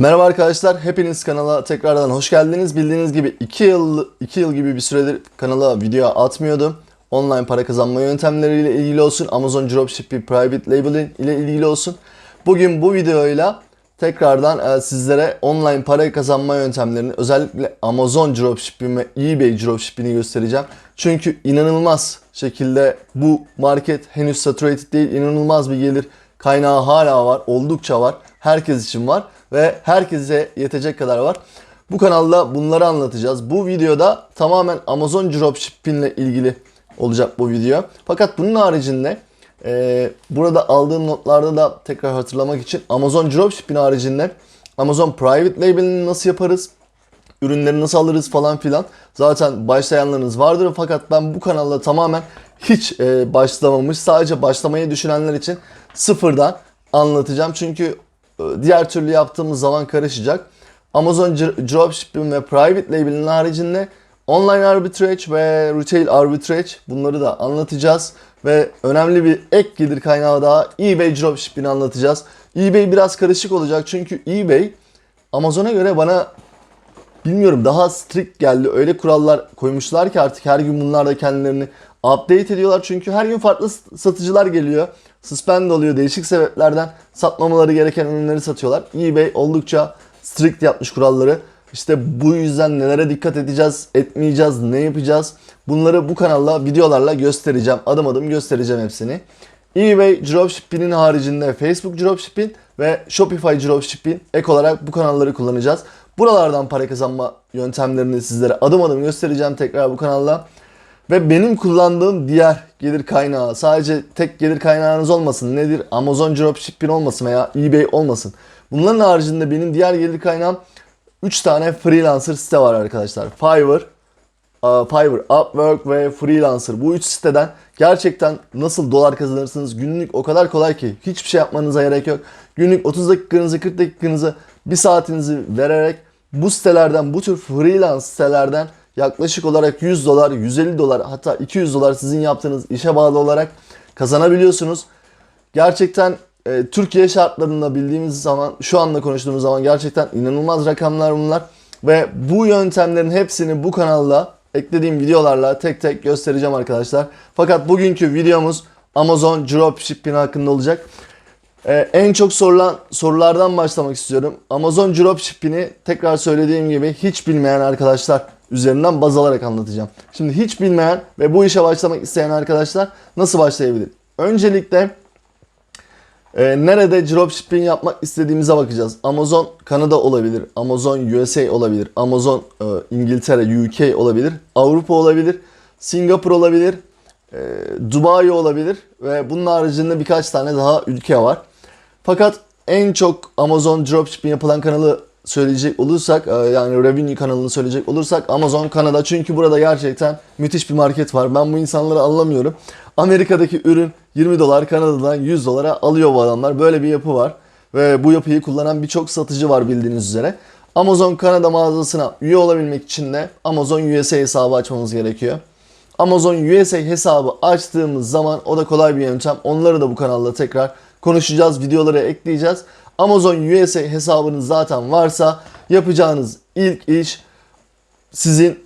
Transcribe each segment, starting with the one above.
Merhaba arkadaşlar, hepiniz kanala tekrardan hoş geldiniz. Bildiğiniz gibi 2 yıl 2 yıl gibi bir süredir kanala video atmıyordum. Online para kazanma yöntemleriyle ilgili olsun, Amazon Dropshipping Private Labeling ile ilgili olsun. Bugün bu videoyla tekrardan e, sizlere online para kazanma yöntemlerini özellikle Amazon Dropshipping ve eBay Dropshipping'i göstereceğim. Çünkü inanılmaz şekilde bu market henüz saturated değil, inanılmaz bir gelir kaynağı hala var, oldukça var. Herkes için var ve herkese yetecek kadar var. Bu kanalda bunları anlatacağız. Bu videoda tamamen Amazon Dropshipping ile ilgili olacak bu video. Fakat bunun haricinde e, burada aldığım notlarda da tekrar hatırlamak için Amazon Dropshipping haricinde Amazon Private Label'ini nasıl yaparız? ürünleri nasıl alırız falan filan. Zaten başlayanlarınız vardır fakat ben bu kanalda tamamen hiç e, başlamamış sadece başlamayı düşünenler için sıfırdan anlatacağım. Çünkü diğer türlü yaptığımız zaman karışacak. Amazon Dr- Dropshipping ve Private Label'in haricinde Online Arbitrage ve Retail Arbitrage bunları da anlatacağız. Ve önemli bir ek gelir kaynağı daha eBay Dropshipping'i anlatacağız. eBay biraz karışık olacak çünkü eBay Amazon'a göre bana bilmiyorum daha strict geldi. Öyle kurallar koymuşlar ki artık her gün bunlar da kendilerini update ediyorlar. Çünkü her gün farklı satıcılar geliyor. Suspend oluyor. Değişik sebeplerden satmamaları gereken ürünleri satıyorlar. eBay oldukça strict yapmış kuralları. İşte bu yüzden nelere dikkat edeceğiz, etmeyeceğiz, ne yapacağız? Bunları bu kanalla videolarla göstereceğim. Adım adım göstereceğim hepsini. eBay Dropshipping'in haricinde Facebook Dropshipping ve Shopify Dropshipping ek olarak bu kanalları kullanacağız. Buralardan para kazanma yöntemlerini sizlere adım adım göstereceğim tekrar bu kanalda. Ve benim kullandığım diğer gelir kaynağı sadece tek gelir kaynağınız olmasın. Nedir? Amazon Dropshipping olmasın veya eBay olmasın. Bunların haricinde benim diğer gelir kaynağım 3 tane freelancer site var arkadaşlar. Fiverr, Fiverr, Upwork ve Freelancer. Bu üç siteden gerçekten nasıl dolar kazanırsınız günlük o kadar kolay ki hiçbir şey yapmanıza gerek yok. Günlük 30 dakikanızı 40 dakikanızı bir saatinizi vererek bu sitelerden bu tür freelance sitelerden yaklaşık olarak 100 dolar 150 dolar hatta 200 dolar sizin yaptığınız işe bağlı olarak kazanabiliyorsunuz. Gerçekten e, Türkiye şartlarında bildiğimiz zaman şu anda konuştuğumuz zaman gerçekten inanılmaz rakamlar bunlar. Ve bu yöntemlerin hepsini bu kanalda eklediğim videolarla tek tek göstereceğim arkadaşlar. Fakat bugünkü videomuz Amazon Dropshipping hakkında olacak. Ee, en çok sorulan sorulardan başlamak istiyorum. Amazon Dropshipping'i tekrar söylediğim gibi hiç bilmeyen arkadaşlar üzerinden baz alarak anlatacağım. Şimdi hiç bilmeyen ve bu işe başlamak isteyen arkadaşlar nasıl başlayabilir? Öncelikle e, nerede dropshipping yapmak istediğimize bakacağız. Amazon Kanada olabilir, Amazon USA olabilir, Amazon e, İngiltere, UK olabilir, Avrupa olabilir, Singapur olabilir, e, Dubai olabilir ve bunun haricinde birkaç tane daha ülke var. Fakat en çok Amazon dropshipping yapılan kanalı söyleyecek olursak e, yani revenue kanalını söyleyecek olursak Amazon Kanada çünkü burada gerçekten müthiş bir market var. Ben bu insanları anlamıyorum. Amerika'daki ürün 20 dolar Kanada'dan 100 dolara alıyor bu adamlar. Böyle bir yapı var. Ve bu yapıyı kullanan birçok satıcı var bildiğiniz üzere. Amazon Kanada mağazasına üye olabilmek için de Amazon USA hesabı açmamız gerekiyor. Amazon USA hesabı açtığımız zaman o da kolay bir yöntem. Onları da bu kanalda tekrar konuşacağız, videoları ekleyeceğiz. Amazon USA hesabınız zaten varsa yapacağınız ilk iş sizin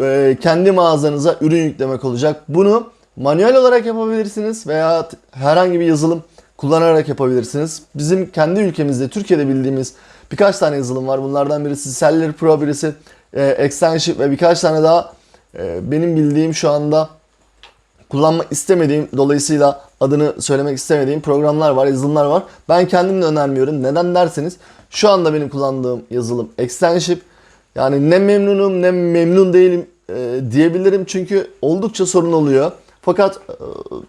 e, kendi mağazanıza ürün yüklemek olacak. Bunu manuel olarak yapabilirsiniz veya herhangi bir yazılım kullanarak yapabilirsiniz. Bizim kendi ülkemizde Türkiye'de bildiğimiz birkaç tane yazılım var. Bunlardan birisi Seller Pro, birisi e, Extension ve birkaç tane daha e, benim bildiğim şu anda kullanmak istemediğim dolayısıyla adını söylemek istemediğim programlar var, yazılımlar var. Ben kendim de önermiyorum. Neden derseniz şu anda benim kullandığım yazılım Extenship. Yani ne memnunum ne memnun değilim e, diyebilirim çünkü oldukça sorun oluyor. Fakat e,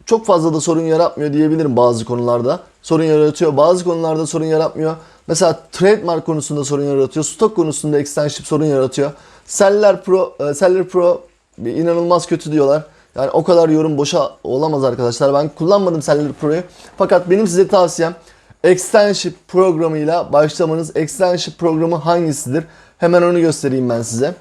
çok fazla da sorun yaratmıyor diyebilirim bazı konularda. Sorun yaratıyor. Bazı konularda sorun yaratmıyor. Mesela trademark konusunda sorun yaratıyor. Stok konusunda Extenship sorun yaratıyor. Seller Pro, e, Seller Pro inanılmaz kötü diyorlar. Yani o kadar yorum boşa olamaz arkadaşlar. Ben kullanmadım Seller Pro'yu. Fakat benim size tavsiyem Extenship programıyla başlamanız. Extenship programı hangisidir? Hemen onu göstereyim ben size.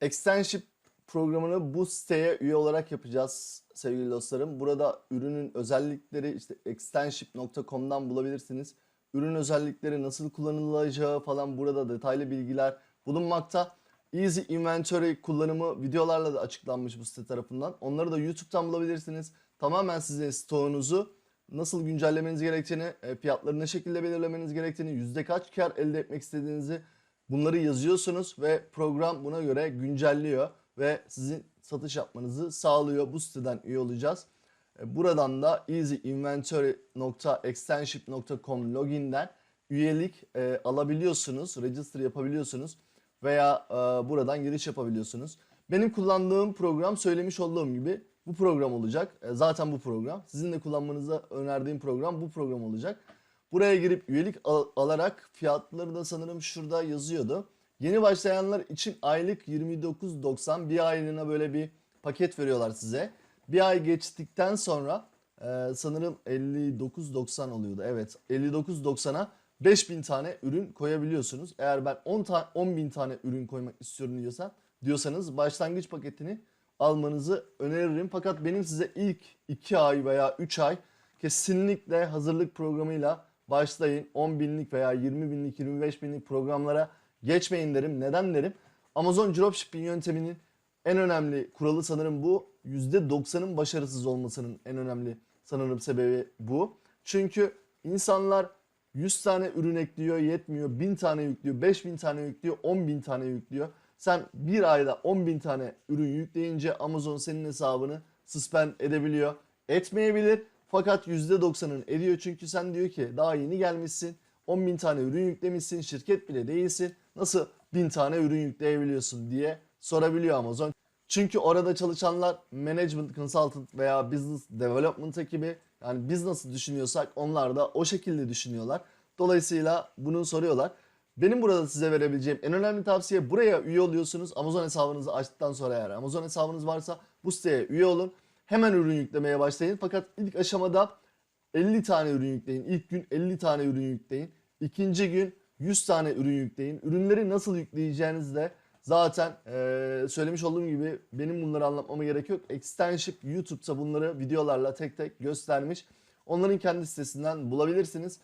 Extenship programını bu siteye üye olarak yapacağız sevgili dostlarım. Burada ürünün özellikleri işte extenship.com'dan bulabilirsiniz. ürün özellikleri nasıl kullanılacağı falan burada detaylı bilgiler bulunmakta. Easy Inventory kullanımı videolarla da açıklanmış bu site tarafından. Onları da YouTube'dan bulabilirsiniz. Tamamen sizin stoğunuzu nasıl güncellemeniz gerektiğini, e, fiyatları ne şekilde belirlemeniz gerektiğini, yüzde kaç kar elde etmek istediğinizi bunları yazıyorsunuz ve program buna göre güncelliyor ve sizin satış yapmanızı sağlıyor. Bu siteden üye olacağız. E, Buradan da easyinventory.extenship.com loginden üyelik e, alabiliyorsunuz, register yapabiliyorsunuz veya e, buradan giriş yapabiliyorsunuz. Benim kullandığım program söylemiş olduğum gibi bu program olacak. E, zaten bu program. Sizin de kullanmanızı önerdiğim program bu program olacak. Buraya girip üyelik al- alarak fiyatları da sanırım şurada yazıyordu. Yeni başlayanlar için aylık 29.90 bir aylığına böyle bir paket veriyorlar size. Bir ay geçtikten sonra e, sanırım 59.90 oluyordu. Evet 59.90'a 5000 tane ürün koyabiliyorsunuz. Eğer ben 10 ta 10.000 tane ürün koymak istiyorum diyorsan diyorsanız başlangıç paketini almanızı öneririm. Fakat benim size ilk 2 ay veya 3 ay kesinlikle hazırlık programıyla başlayın. 10 binlik veya 20 binlik, 25 binlik programlara geçmeyin derim. Neden derim? Amazon Dropshipping yönteminin en önemli kuralı sanırım bu. %90'ın başarısız olmasının en önemli sanırım sebebi bu. Çünkü insanlar 100 tane ürün ekliyor yetmiyor. 1000 tane yüklüyor, 5000 tane yüklüyor, 10.000 tane yüklüyor. Sen bir ayda 10.000 tane ürün yükleyince Amazon senin hesabını suspend edebiliyor. Etmeyebilir fakat %90'ın ediyor çünkü sen diyor ki daha yeni gelmişsin. 10.000 tane ürün yüklemişsin, şirket bile değilsin. Nasıl 1000 tane ürün yükleyebiliyorsun diye sorabiliyor Amazon. Çünkü orada çalışanlar management consultant veya business development ekibi yani biz nasıl düşünüyorsak onlar da o şekilde düşünüyorlar. Dolayısıyla bunu soruyorlar. Benim burada size verebileceğim en önemli tavsiye buraya üye oluyorsunuz. Amazon hesabınızı açtıktan sonra eğer Amazon hesabınız varsa bu siteye üye olun. Hemen ürün yüklemeye başlayın. Fakat ilk aşamada 50 tane ürün yükleyin. İlk gün 50 tane ürün yükleyin. İkinci gün 100 tane ürün yükleyin. Ürünleri nasıl yükleyeceğiniz de zaten eee, söylemiş olduğum gibi benim bunları anlatmama gerek yok. Extenship YouTube'da bunları videolarla tek tek göstermiş. Onların kendi sitesinden bulabilirsiniz.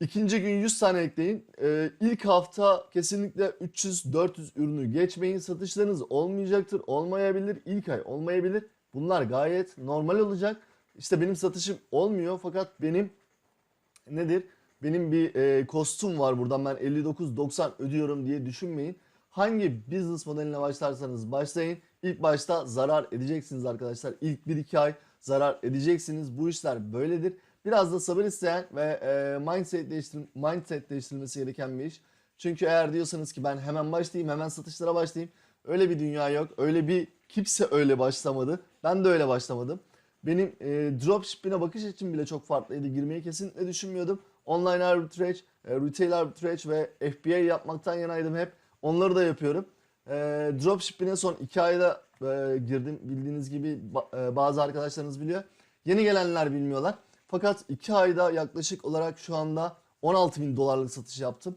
İkinci gün 100 tane ekleyin. Ee, ilk hafta kesinlikle 300-400 ürünü geçmeyin. Satışlarınız olmayacaktır, olmayabilir. İlk ay olmayabilir. Bunlar gayet normal olacak. İşte benim satışım olmuyor fakat benim nedir? Benim bir e, kostüm var buradan ben 59.90 ödüyorum diye düşünmeyin. Hangi business modeline başlarsanız başlayın. İlk başta zarar edeceksiniz arkadaşlar. İlk 1-2 ay zarar edeceksiniz. Bu işler böyledir. Biraz da sabır isteyen ve e, mindset, değiştir mindset değiştirilmesi gereken bir iş. Çünkü eğer diyorsanız ki ben hemen başlayayım, hemen satışlara başlayayım. Öyle bir dünya yok. Öyle bir kimse öyle başlamadı. Ben de öyle başlamadım. Benim e, dropshipping'e bakış açım bile çok farklıydı. Girmeyi kesinlikle düşünmüyordum. Online arbitrage, e, retail arbitrage ve FBA yapmaktan yanaydım hep. Onları da yapıyorum. E, dropshipping'e son 2 ayda e, girdim. Bildiğiniz gibi ba- e, bazı arkadaşlarınız biliyor. Yeni gelenler bilmiyorlar. Fakat 2 ayda yaklaşık olarak şu anda 16 bin dolarlık satış yaptım.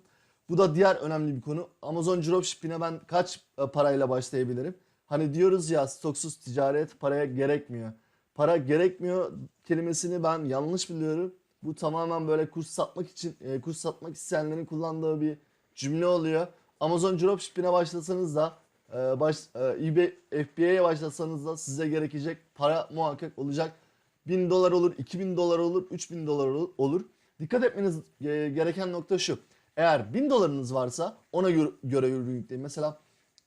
Bu da diğer önemli bir konu. Amazon Dropshipping'e ben kaç e, parayla başlayabilirim? Hani diyoruz ya stoksuz ticaret paraya gerekmiyor. Para gerekmiyor kelimesini ben yanlış biliyorum. Bu tamamen böyle kurs satmak için, e, kurs satmak isteyenlerin kullandığı bir cümle oluyor. Amazon Dropshipping'e başlasanız da, e, baş, e, eBay FBA'ye başlasanız da size gerekecek para muhakkak olacak. 1000 dolar olur, 2000 dolar olur, 3000 dolar ol- olur. Dikkat etmeniz gereken nokta şu. Eğer 1000 dolarınız varsa ona göre, göre ürün yükleyin. Mesela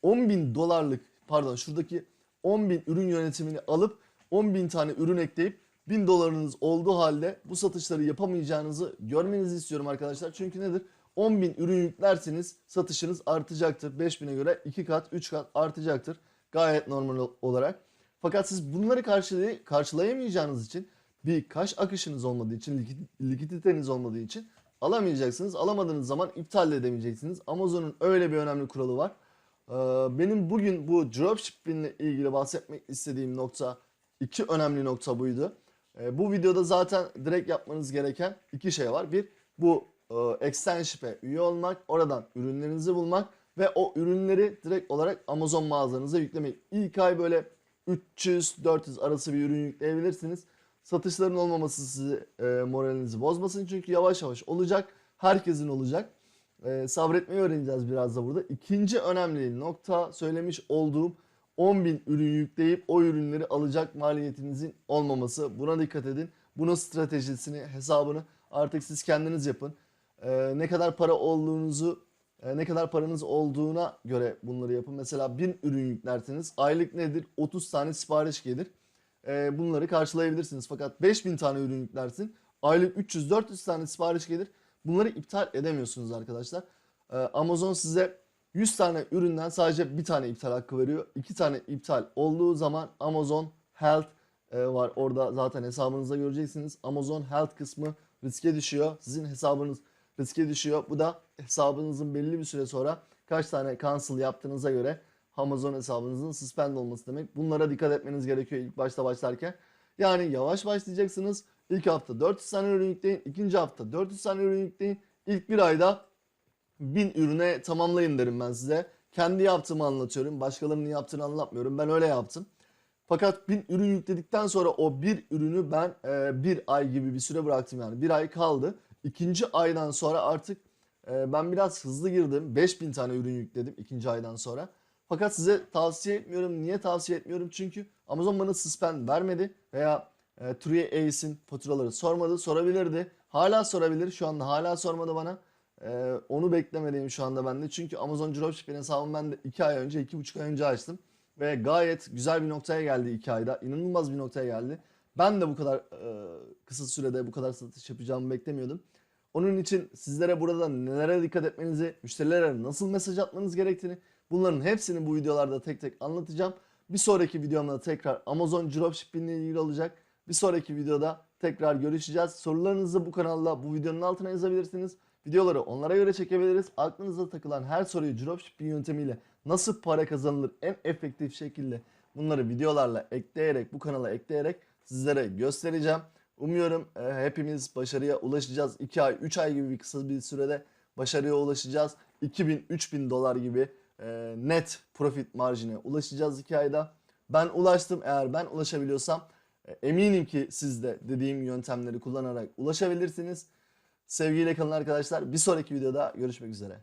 10 bin dolarlık pardon şuradaki 10 bin ürün yönetimini alıp 10 bin tane ürün ekleyip 1000 dolarınız olduğu halde bu satışları yapamayacağınızı görmenizi istiyorum arkadaşlar. Çünkü nedir? 10 bin ürün yüklerseniz satışınız artacaktır. 5000'e göre 2 kat 3 kat artacaktır. Gayet normal olarak. Fakat siz bunları karşılay- karşılayamayacağınız için bir kaş akışınız olmadığı için, likiditeniz olmadığı için alamayacaksınız. Alamadığınız zaman iptal de edemeyeceksiniz. Amazon'un öyle bir önemli kuralı var. Ee, Benim bugün bu dropshipping ile ilgili bahsetmek istediğim nokta, iki önemli nokta buydu. Ee, Bu videoda zaten direkt yapmanız gereken iki şey var. Bir, bu Extenship'e üye olmak, oradan ürünlerinizi bulmak ve o ürünleri direkt olarak Amazon mağazanıza yüklemek. İlk ay böyle 300-400 arası bir ürün yükleyebilirsiniz. Satışların olmaması sizi e, moralinizi bozmasın çünkü yavaş yavaş olacak. Herkesin olacak. E, sabretmeyi öğreneceğiz biraz da burada. İkinci önemli nokta söylemiş olduğum 10.000 ürün yükleyip o ürünleri alacak maliyetinizin olmaması. Buna dikkat edin. Bunun stratejisini, hesabını artık siz kendiniz yapın. E, ne kadar para olduğunuzu, e, ne kadar paranız olduğuna göre bunları yapın. Mesela 1000 ürün yüklerseniz aylık nedir? 30 tane sipariş gelir. E, bunları karşılayabilirsiniz. Fakat 5000 tane ürün yüklersin. Aylık 300-400 tane sipariş gelir. Bunları iptal edemiyorsunuz arkadaşlar. E, Amazon size 100 tane üründen sadece bir tane iptal hakkı veriyor. 2 tane iptal olduğu zaman Amazon Health e, var. Orada zaten hesabınızda göreceksiniz. Amazon Health kısmı riske düşüyor. Sizin hesabınız riske düşüyor. Bu da hesabınızın belli bir süre sonra kaç tane cancel yaptığınıza göre Amazon hesabınızın suspend olması demek. Bunlara dikkat etmeniz gerekiyor ilk başta başlarken. Yani yavaş başlayacaksınız. İlk hafta 400 tane ürün yükleyin. ikinci hafta 400 tane ürün yükleyin. İlk bir ayda 1000 ürüne tamamlayın derim ben size. Kendi yaptığımı anlatıyorum. Başkalarının yaptığını anlatmıyorum. Ben öyle yaptım. Fakat 1000 ürün yükledikten sonra o bir ürünü ben e, bir ay gibi bir süre bıraktım yani. Bir ay kaldı. İkinci aydan sonra artık e, ben biraz hızlı girdim. 5000 tane ürün yükledim ikinci aydan sonra. Fakat size tavsiye etmiyorum. Niye tavsiye etmiyorum? Çünkü Amazon bana suspend vermedi veya e, True Ace'in faturaları sormadı. Sorabilirdi. Hala sorabilir. Şu anda hala sormadı bana. E, onu beklemediğim şu anda bende. Çünkü Amazon Dropshipping hesabımı ben de 2 ay önce, 2,5 ay önce açtım. Ve gayet güzel bir noktaya geldi 2 ayda. İnanılmaz bir noktaya geldi. Ben de bu kadar e, kısa sürede bu kadar satış yapacağımı beklemiyordum. Onun için sizlere burada nelere dikkat etmenizi, müşterilere nasıl mesaj atmanız gerektiğini bunların hepsini bu videolarda tek tek anlatacağım. Bir sonraki videomda tekrar Amazon Dropshipping ile ilgili olacak. Bir sonraki videoda tekrar görüşeceğiz. Sorularınızı bu kanalda bu videonun altına yazabilirsiniz. Videoları onlara göre çekebiliriz. Aklınıza takılan her soruyu dropshipping yöntemiyle nasıl para kazanılır en efektif şekilde bunları videolarla ekleyerek bu kanala ekleyerek sizlere göstereceğim. Umuyorum e, hepimiz başarıya ulaşacağız. 2 ay 3 ay gibi bir kısa bir sürede başarıya ulaşacağız. 2000-3000 dolar gibi e, net profit marjine ulaşacağız 2 ayda. Ben ulaştım. Eğer ben ulaşabiliyorsam e, eminim ki siz de dediğim yöntemleri kullanarak ulaşabilirsiniz. Sevgiyle kalın arkadaşlar. Bir sonraki videoda görüşmek üzere.